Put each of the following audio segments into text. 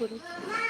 করুক।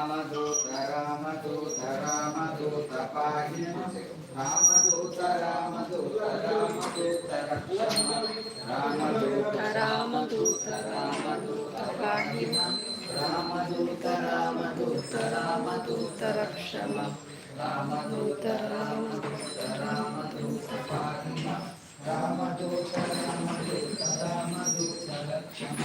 రామదూత రామదూత రామదూత పాహి రామదూత రామదూత రామదూత రామదూత రామదూత రామదూత పాహి రామదూత రామదూత రామదూత రక్షమ రామదూత రామదూత రామదూత పాహి రామదూత రామదూత రామదూత రక్షమ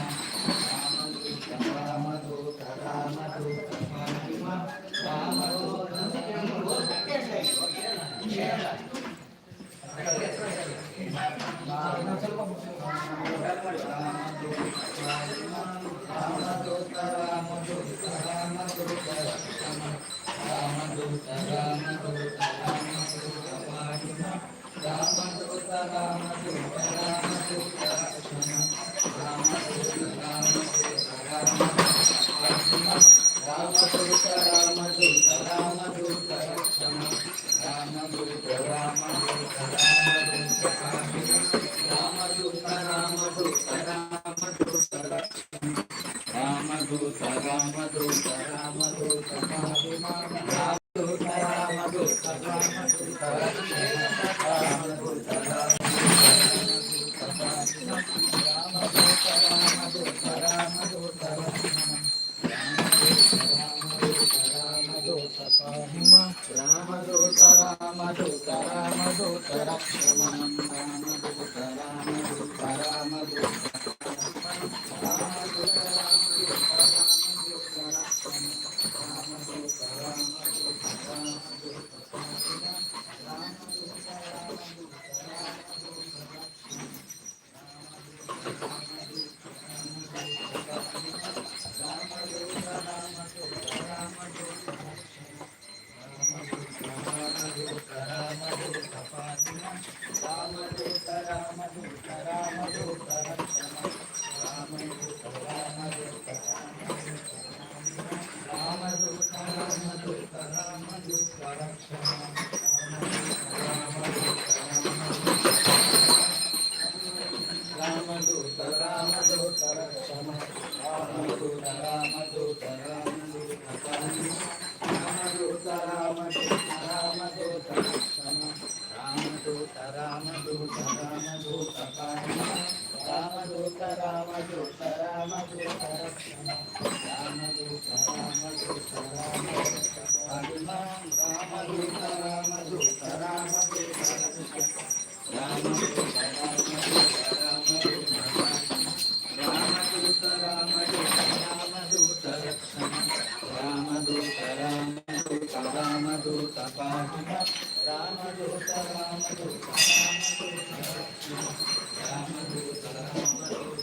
Thank you. రామదూత రామదూత రక్షమ రామదూత రామదూత రామదూత రామదూత రామదూత రామదూత రక్షమ రామదూత రామదూత రామదూత రామదూత రామదూత రామదూత రక్షమ दूत राम दूत राम दूत पाहुना राम दूत राम दूत राम दूत राम दूत राम दूत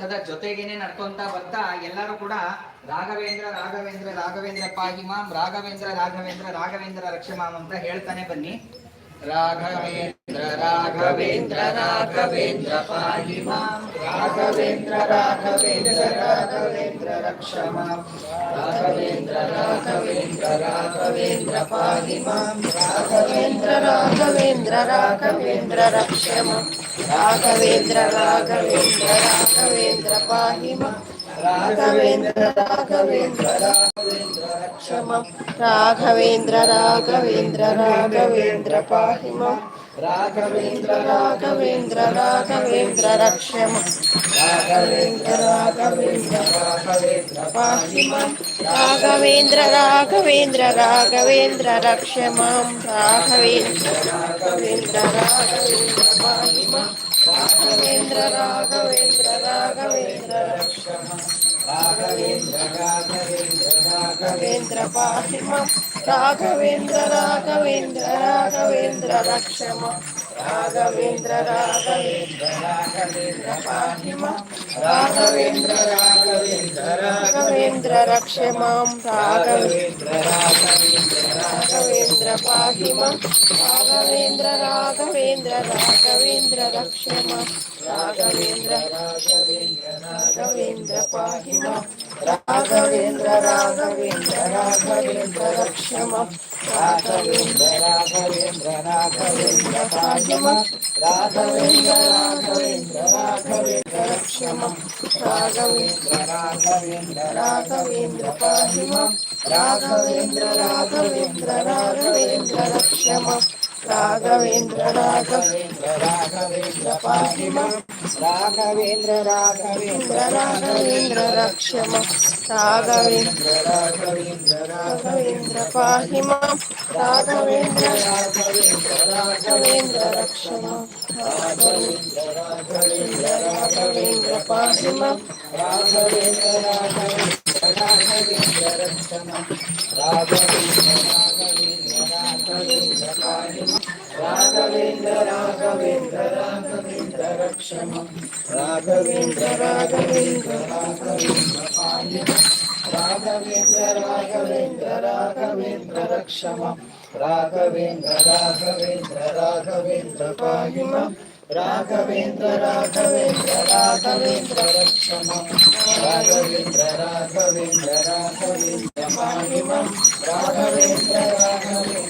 ಕೂಡ ರಥದ ಜೊತೆಗೇನೆ ನಡ್ಕೊಂತ ಬರ್ತಾ ಎಲ್ಲರೂ ಕೂಡ ರಾಘವೇಂದ್ರ ರಾಘವೇಂದ್ರ ರಾಘವೇಂದ್ರ ಪಾಹಿಮಾಮ್ ರಾಘವೇಂದ್ರ ರಾಘವೇಂದ್ರ ರಾಘವೇಂದ್ರ ರಕ್ಷಮಾಮ್ ಅಂತ ಹೇಳ್ತಾನೆ ಬನ್ನಿ. రాఘవేంద్ర రాఘవేంద్ర రాఘవేంద్ర పాహి రాఘవేంద్ర రాఘవేంద్ర రాఘవేంద్ర రక్షమా. రాఘవేంద్ర రాఘవేంద్ర రాఘవేంద్ర పాహి రాఘవేంద్ర రాఘవేంద్ర రాఘవేంద్ర రక్షమా. రాఘవేంద్ర రాఘవేంద్ర రాఘవేంద్ర పాహి రాఘవేంద్ర రాఘవేంద్ర రాఘ రక్ష రాఘవేంద్ర రాఘవేంద్ర రాఘవేంద్ర పాహిమ రాఘవేంద్ర రాఘవేంద్ర రాఘవేంద్ర రక్షమ రాఘవేంద్ర రాఘవేంద్ర రాఘవేంద్ర పాహిమ రాఘవేంద్ర రాఘవేంద్ర రాఘవేంద్ర రక్ష రాఘవేంద్ర రాఘవేంద్ర రాఘవేంద్ర పాహిమ రాఘవేంద్ర రాఘవేంద్ర రాఘవేంద్ర రక్షమ రాఘవేంద్ర రక్ష మాం రాఘవేంద్ర రాఘవేంద్ర రాఘవేంద్ర పాహి మాం రాఘవేంద్ర రాఘవేంద్ర రాఘవేంద్ర రక్ష మాం రాఘవేంద్ర రాఘవేంద్ర రాఘవేంద్ర పాహి మాం రాఘవేంద్ర రాఘవేంద్ర రాఘవేంద్ర రక్ష మాం రాఘవేంద్ర రాఘవేంద్ర రాఘవేంద్ర పాహి మాం రాఘవేంద్ర రాఘవేంద్ర రాఘవేంద్ర రక్షమ రాఘవేంద్ర రాఘవేంద్ర రాఘవేంద్ర పాహి రాఘవేంద్ర రాఘవేంద్ర రాఘవేంద్ర రక్షమ రాఘవేంద్ర రాఘవేంద్ర రాఘవేంద్ర పాహి రాఘవేంద్ర రాఘవేంద్ర రాఘవేంద్ర రక్షమ రాఘవేంద్ర రాఘవేంద్ర రాఘవేంద్ర పాహి రాఘవేంద్ర రాఘవేంద్ర రాఘవేంద్ర రక్షమ రాఘవేంద్ర రాఘవేంద్ర రాఘవేంద్ర పాహిమ రాఘవేంద్ర రాఘవేంద్ర రాఘవేంద్ర రక్షమ రాఘవేంద్ర రాఘవేంద్ర రాఘవేంద్ర పాహి రాఘవేంద్ర రాఘవేంద్ర రాఘవేంద్ర రక్షమ రాఘవేంద్ర రాఘవేంద్ర రాఘవేంద్ర పాహిమ రాఘవేంద్ర రాఘవేంద్ర రాఘవేంద్ర क्षमा राघवेन्द्र राघवेन्द्र राघवेन्द्र पाण्य राघवेन्द्र राघवेन्द्र राघवेन्द्र क्षमा राघवेन्द्र राघवेन्द्र राघवेन्द्र पायुम राघवेन्द्र राघवेन्द्र राघवेन्द्र रक्षम राघवेन्द्र राघवेन्द्र राघवेन्द्र पाणिम राघवेन्द्र राघवेन्द्र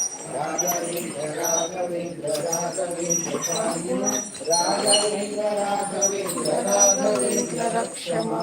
రాఘవేంద్ర రాఘవేంద్ర రాఘవేంద్ర రక్షమా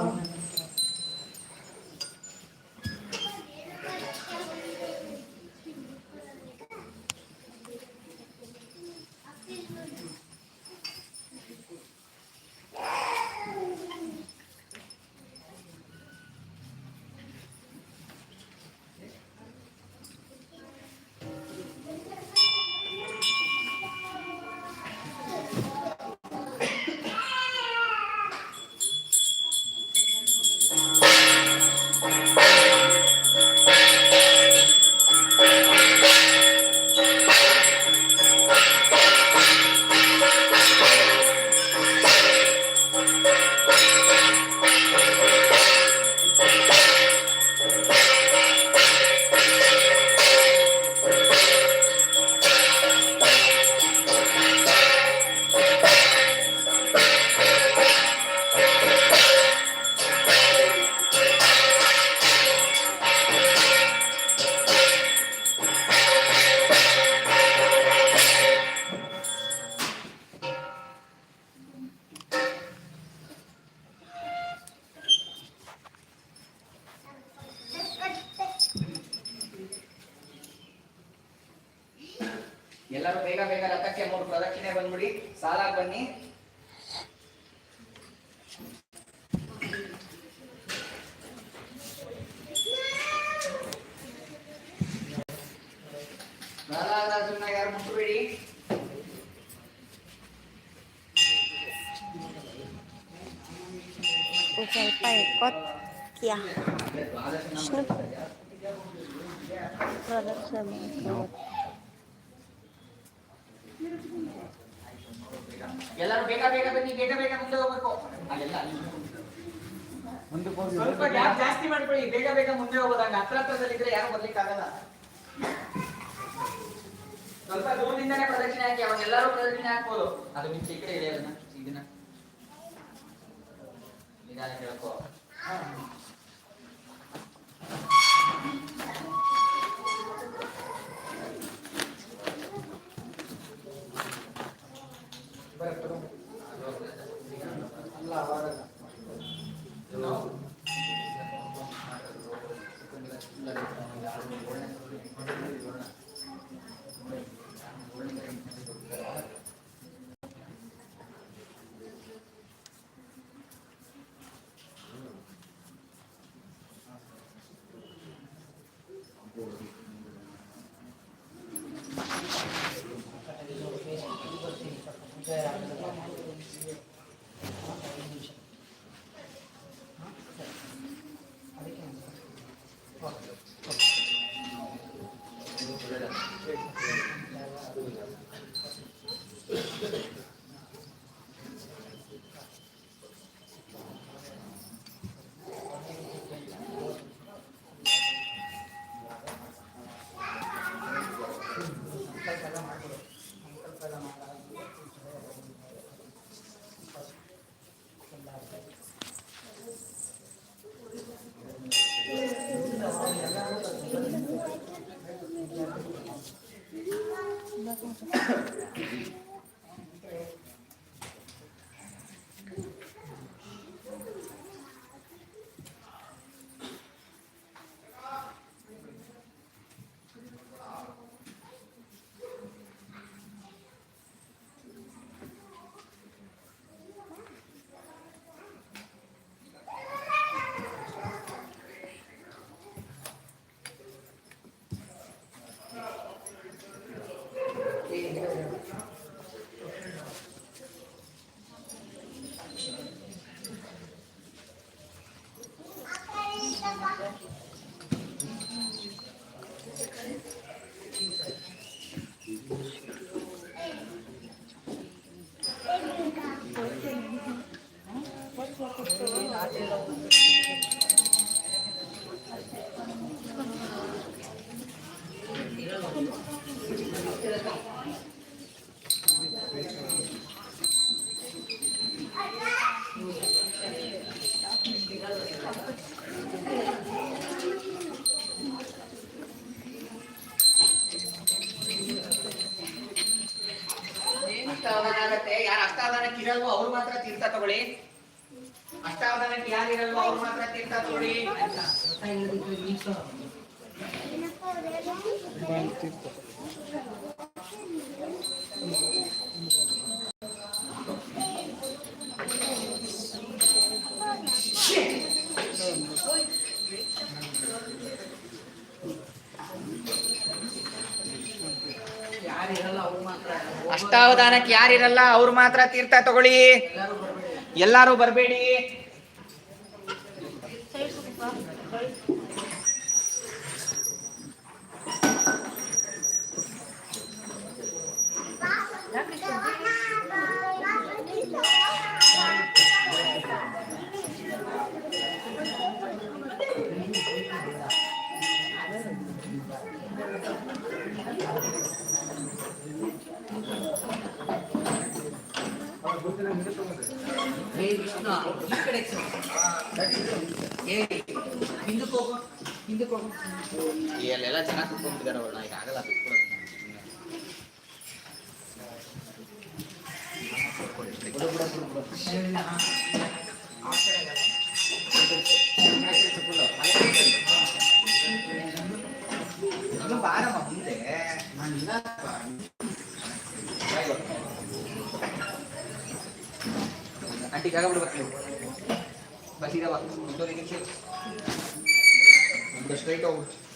ಎಲ್ಲರೂ ಬೇಗ ಬೇಗ ರಥಕ್ಕೆ ಮೂರು ಪ್ರದಕ್ಷಿಣೆ ಬಂದ್ಬಿಡಿ. ಸಾಲಾಗಿ ಬನ್ನಿ. ಪ್ರಹ್ಲಾದರಾಜನ್ನ ಯಾರು ಮುಟ್ಟಬೇಡಿ ಸ್ವಲ್ಪ ಎಕ್ಕೊತ್ಯ ದ್ವಾದಶ ಪ್ರದಕ್ಷಿಣೆ ಎಲ್ಲರೂ ಬೇಗ ಬೇಗ ಬನ್ನಿ ಬೇಗ ಬೇಗ ಮುಂದೆ ಹೋಗ್ಬೇಕು ಅಲ್ಲೆಲ್ಲ ಅಲ್ಲಿ ಸ್ವಲ್ಪ ಗ್ಯಾಪ್ ಜಾಸ್ತಿ ಮಾಡ್ಕೊಳ್ಳಿ ಬೇಗ ಬೇಗ ಮುಂದೆ ಹೋಗೋದಾಗ. ಹತ್ರ ಹತ್ರದಲ್ಲಿದ್ರೆ ಯಾರು ಬರ್ಲಿಕ್ಕೆ ಆಗಲ್ಲ ಸ್ವಲ್ಪ ದೂರದಿಂದನೇ ಪ್ರದಕ್ಷಿಣೆ ಹಾಕಿ ಅವನ್ನೆಲ್ಲರೂ ಪ್ರದಕ್ಷಿಣೆ ಹಾಕ್ಬೋದು. ಅದು ನಿಮ್ಗೆ ಈ ಕಡೆ ಇದೆ ಅದನ್ನ ಇದನ್ನ ನಿಧಾನ ಕೇಳ್ಕೋ ಅಷ್ಟಾವಧಾನಕ್ಕೆ ಯಾರಿರಲ್ಲ ಅವ್ರು ಮಾತ್ರ ತೀರ್ಥ ತಗೊಳ್ಳಿ. ಎಲ್ಲಾರು ಬರಬೇಡಿ. ಅಲ್ಲೆಲ್ಲ ಜನ ಕುತ್ಕೊಂಡ್ಬಿಟ್ಟಿದ್ದಾರೆ ಅವ್ರನ್ನ ಈಗ ಆಗಲ್ಲ ಬಿಟ್ಕೊಡೋದು ಇದು ಬಾರಮ್ಮ ಮುಂದೆ ಆಂಟಿ ಜಾಗ ಬಿಡ್ಬೇಕು ನೀವು ಬಸ್ ಇದೆ ಬಾ ಸ್ಟ್ರೈಟ್ ಹೋಗ್ಬಿಟ್ಟು